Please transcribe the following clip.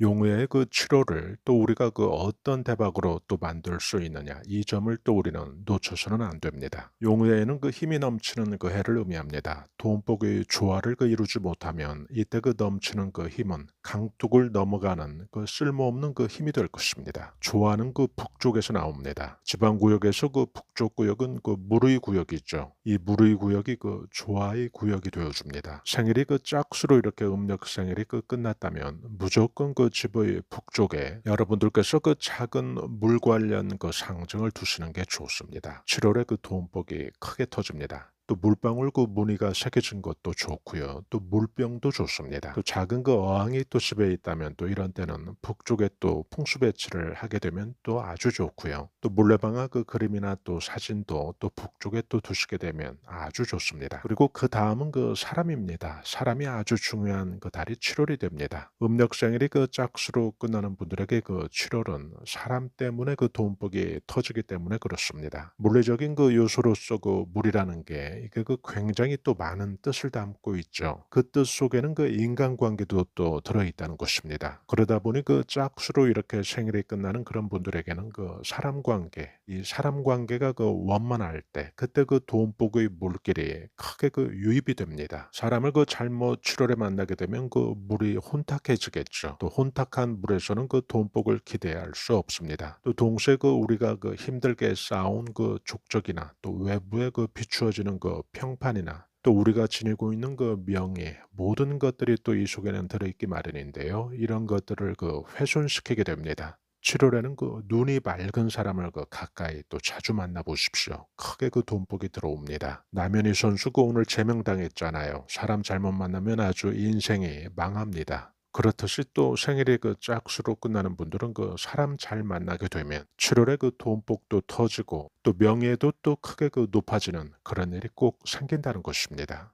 용의의 그 치료를 또 우리가 그 어떤 대박으로 또 만들 수 있느냐 이 점을 또 우리는 놓쳐서는 안 됩니다. 용의에는 그 힘이 넘치는 그 해를 의미합니다. 돈복의 조화를 그 이루지 못하면 이때 그 넘치는 그 힘은 강둑을 넘어가는 그 쓸모없는 그 힘이 될 것입니다. 조화는 그 북쪽에서 나옵니다. 지방 구역에서 그 북쪽 구역은 그 무의 구역이죠. 이 무의 구역이 그 조화의 구역이 되어줍니다. 생일이 그 짝수로 이렇게 음력 생일이 그 끝났다면 무조건 그 집의 북쪽에 여러분들께서 그 작은 물 관련 그 상징을 두시는 게 좋습니다. 7월에 그 돈복이 크게 터집니다. 또 물방울 그 무늬가 새겨진 것도 좋고요. 또 물병도 좋습니다. 또 작은 그 어항이 또 집에 있다면 또 이런 때는 북쪽에 또 풍수 배치를 하게 되면 또 아주 좋고요. 또 물레방아 그 그림이나 또 사진도 또 북쪽에 또 두시게 되면 아주 좋습니다. 그리고 그 다음은 그 사람입니다. 사람이 아주 중요한 그 달이 7월이 됩니다. 음력 생일이 그 짝수로 끝나는 분들에게 그 7월은 사람 때문에 그 돈복이 터지기 때문에 그렇습니다. 물리적인 그 요소로서 그 물이라는 게 이게 그 굉장히 또 많은 뜻을 담고 있죠. 그 뜻 속에는 그 인간관계도 또 들어있다는 것입니다. 그러다 보니 그 짝수로 이렇게 생일이 끝나는 그런 분들에게는 그 사람 관계, 이 사람 관계가 그 원만할 때 그때 그 돈복의 물길이 크게 그 유입이 됩니다. 사람을 그 잘못 7월에 만나게 되면 그 물이 혼탁해지겠죠. 또 혼탁한 물에서는 그 돈복을 기대할 수 없습니다. 또 동시에 그 우리가 그 힘들게 쌓아온 그 족적이나 또 외부에 그 비추어지는 그 평판이나 또 우리가 지니고 있는 그 명예 모든 것들이 또 이 속에는 들어있기 마련인데요. 이런 것들을 그 훼손시키게 됩니다. 7월에는 그 눈이 맑은 사람을 그 가까이 또 자주 만나 보십시오. 크게 그 돈복이 들어옵니다. 남현희 선수가 오늘 제명당했잖아요. 사람 잘못 만나면 아주 인생이 망합니다. 그렇듯이 또 생일이 그 짝수로 끝나는 분들은 그 사람 잘 만나게 되면 7월에 그 돈복도 터지고 또 명예도 또 크게 그 높아지는 그런 일이 꼭 생긴다는 것입니다.